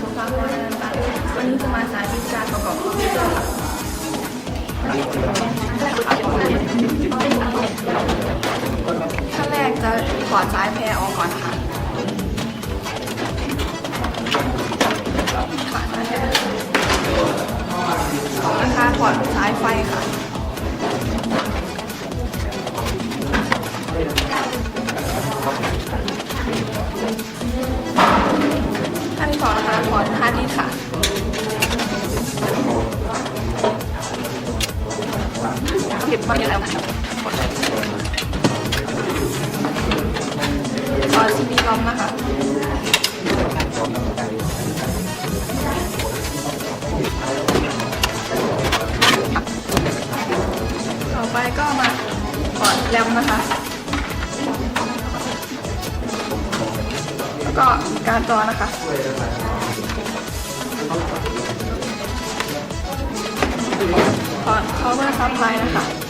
สุภาพรนันตวันนี้จะมาสาธิตการประกอบพิธีกรรมขั้นแรกจะขอด้ายแพรออกก่อนค่ะนะคะขอด้ายไฟค่ะ มาเยอะแล้วค่ะถอดซีดีรอมนะคะต่อไปก็มาถอดแรมนะคะ แล้วก็การจอนะคะถอด power supply นะคะ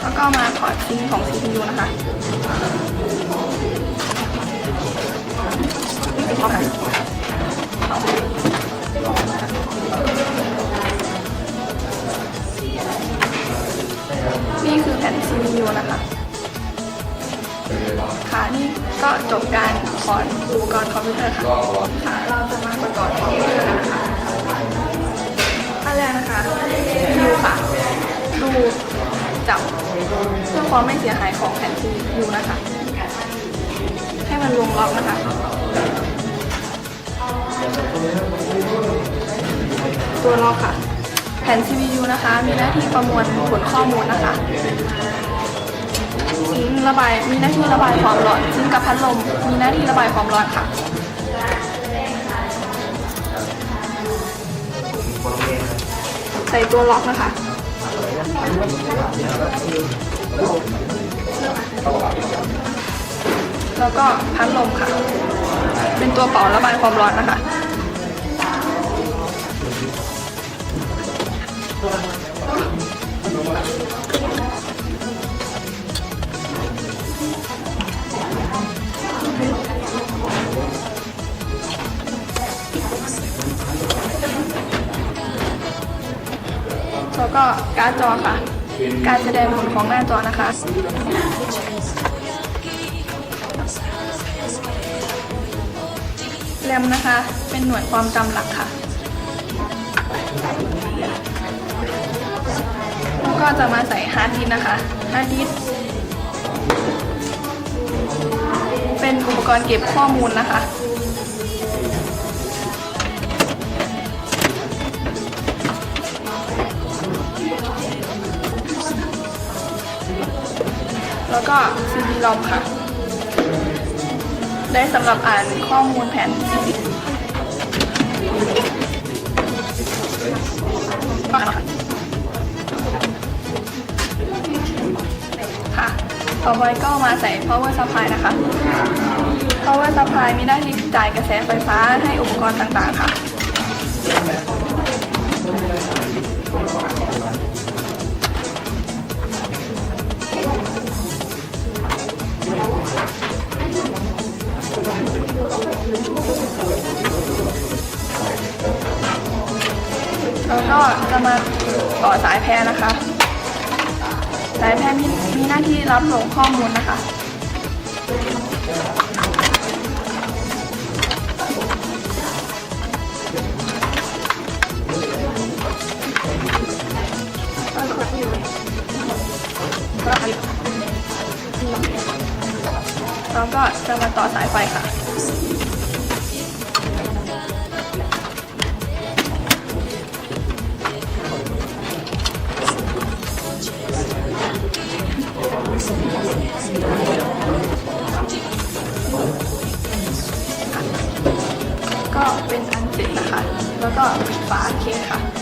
แล้วก็มาถอดซิงค์ของ CPU นะคะนี่คือข้อไหนนี่คือแผ่น CPU นะคะ ค่ะนี่ก็จบการถอดอุปกรณ์คอมพิวเตอร์ค่ะ ค่ะ เราจะมาประกอบคอมพิวเตอร์กันนะคะ ความไม่เสียหายของแผ่น CPU นะคะ ให้มันลงล็อกนะคะตัวล็อกค่ะ แผ่น CPU นะคะ มีหน้าที่ประมวลผลข้อมูลนะคะซิงระบายมีหน้าที่ระบายความร้อนซิงกับพัดลมมีหน้าที่ระบายความร้อนค่ะใส่ตัวล็อกนะคะ แล้วก็พัดลมค่ะ เป็นตัวเป่าระบายความร้อนนะคะ แล้วก็การ์ดจอค่ะ การแสดงผลของหน้าจอนะคะแรมนะคะ เป็นหน่วยความจำหลักค่ะ แล้วก็จะมาใส่ฮาร์ดดิสนะคะ ฮาร์ดดิสเป็นอุปกรณ์เก็บข้อมูลนะคะ แล้วก็ CD ROM ค่ะ ได้สำหรับอ่านข้อมูลแผน CD ค่ะ ต่อไปก็มาใส่ power supply นะคะ power supply มีหน้าที่จ่ายกระแสไฟฟ้าให้อุปกรณ์ต่างๆค่ะ ก็จะมาต่อสายแพรนะคะ สายแพรมีมีหน้าที่รับส่งข้อมูลนะคะแล้วก็จะมาต่อสายไฟค่ะ ก็เป็นอันเสร็จนะคะ แล้วก็ปิฝาเค้กค่ะ